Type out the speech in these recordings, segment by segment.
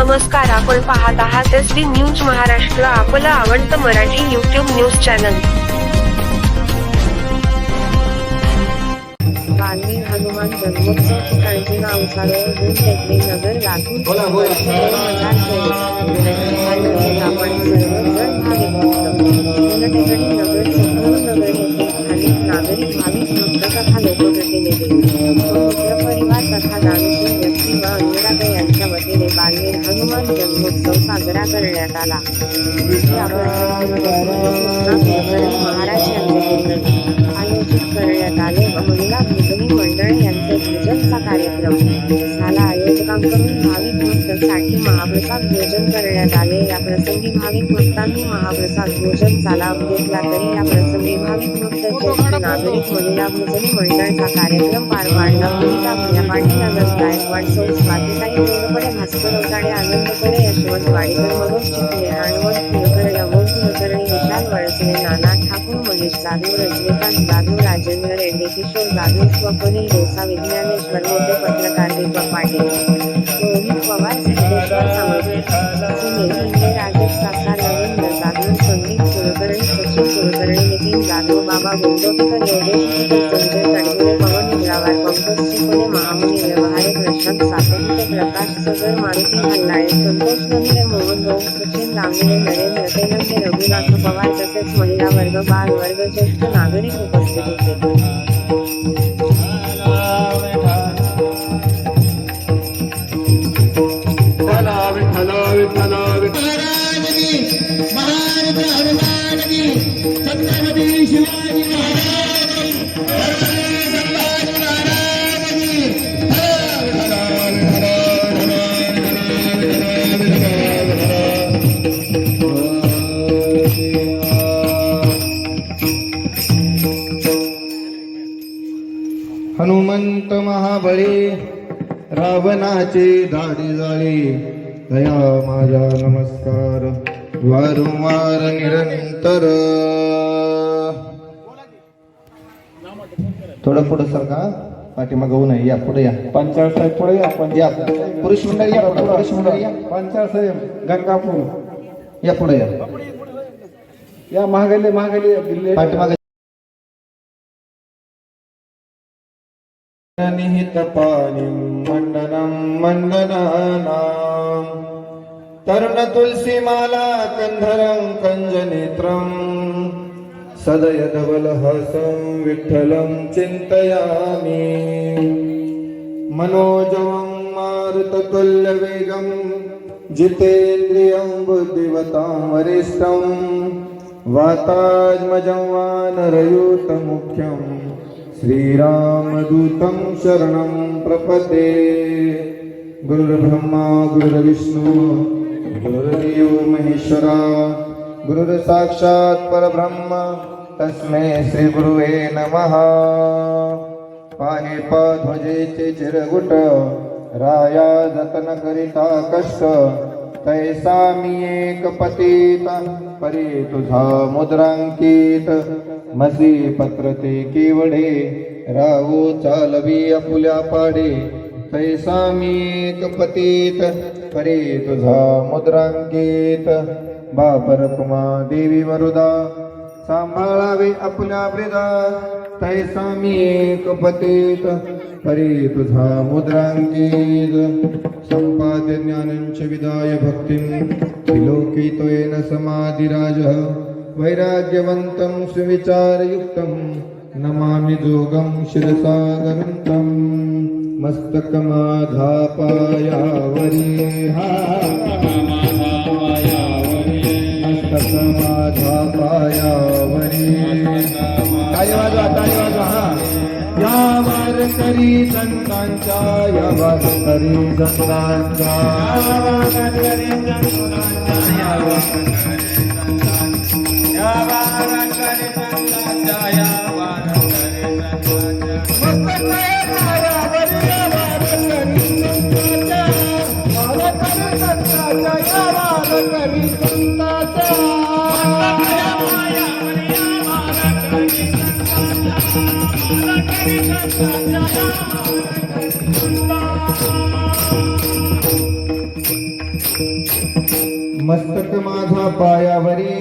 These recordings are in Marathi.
नमस्कार आपण पाहत आहात एस डी न्यूज महाराष्ट्र आपलं आवडतं Marathi YouTube news channel Hanuman जन्मोत्सव ठिकाणचे नाव सारोळ टेकडी नगर लातूर. हजार आपण भाविक भक्त. नगर संपूर्ण नगर येथे स्थानिक नागरिक भाविक भक्त तथा लोकप्रतिनिधी जन्मोत्सव करण्यात आला. महाराज यांचे आयोजित करण्यात आले. व महिला असा कार्यक्रम. झाला आयोजकांकडून भाविक भक्तांसाठी महाप्रसाद भोजन करण्यात आले. या प्रसंगी भाविक भक्तांनी महाप्रसाद भोजन लाभ घेतला तरी या प्रसंगी भाविक भक्त ज्येष्ठ नागरिक महिला भजनी मंडळचा कार्यक्रम पार पाडला. कविता भया पाटील गायकवाड सौ स्वातीताई गोरपडे भास्कर अवताडे आनंद करे यशवंत वाडीकर मनोज चिखले राणवत कुलकर्णी अमोल कुलकर्णी विशाल वळसे नाना ठाकूर महेश जाधव रजनीकांत जाधव राजेंद्र रेड्डी किशोर जाधव स्वप्नील डोसा विज्ञानेश्वर मोठे पत्रकार दीपक पाटील रोहित पवार सिद्धेश्वर सांगळे सुनील इंगे राजेश काका नरेंद्र जाधव संदीप कुलकर्णी सचिन कुलकर्णी नितीन जाधव बाबा गोंदवकर योगेश संजय तडवे पवन महामुनी व्यवहारे प्रशांत सातपुते प्रकाश सगर मारुती हल्लाळे संतोष मोहन सचिन नरेंद्र तेलंगे रघुनाथ पवार तसेच महिला वर्ग बाल वर्ग ज्येष्ठ नागरिक उपस्थित होते. महाबळी रावणाचे दाढी जाळी. दया माझा नमस्कार. वारंवार निरंतर. थोडं पुढं सरका पाठीमागं होऊ नये या पुढे या. पंचाळ साहेब पुढे या पण या पुरुष मंडळी या पुरुष मंडळी या. पंचाळ साहेब गंगापूर. या पुढे या. या महागले महागले पाठीमागे निहितपाणिं मण्डनं मण्डनानाम् तरुणतुलसीमाला कन्धरं कञ्जनेत्रम् सदयधवलहसं विठ्ठलं चिन्तयामि मनोजवं मारुततुल्यवेगं जितेन्द्रियं बुद्धिवतां वरिष्ठं। वातात्मजं वानरयूतमुख्यं। श्रीरामदूतं शरणं प्रपदे। गुरुर्ब्रह्मा गुरुर्विष्णु गुरुर्देव महेश्वरा गुरुर्साक्षात् परब्रह्म तस्मै श्रीगुरुवे नमः। पाहे ध्वजेचे चिरगुट राया जतन करिता कष्ट तैसा मी एक पतित परी तुझा मुद्रांकित. मसी पत्र ते केवढे राहू चालवी अपुल्या पाडे तैसा मी एक पतित परी तुझा मुद्रांकित. बापर कुमा देवी वरुदा सांभाळावे आपल्या ब्रिदा तैसा मेकपतित परे तु सम्पाद्य ज्ञानं च विदाय भक्तिं लोकित्वेन समाधिराजः। वैराग्यवन्तं सुविचारयुक्तं नमामि नमामिजोगं शिरसागन्तं मस्तकमाधापाया मस्तकमाधापाया ताली वाजवा ताली वाजवा हा. या वारकरी संतांच्या या वारकरी संतांच्या या या वारकरी संतांच्या मस्तक माझा पायावरी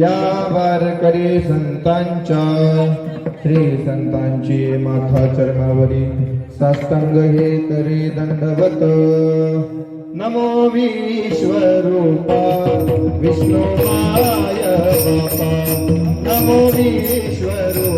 या वारकरी संतांच्या. श्री संतांची माथा चरणावरी सत्संग हे तरी दंडवत. नमो विश्वरूपा विष्णू नमो विश्वरूपा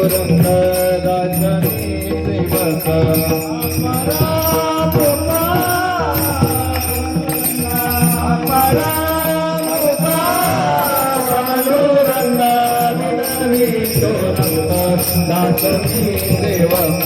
तोरंग दासनी सेवक दासनी सेवक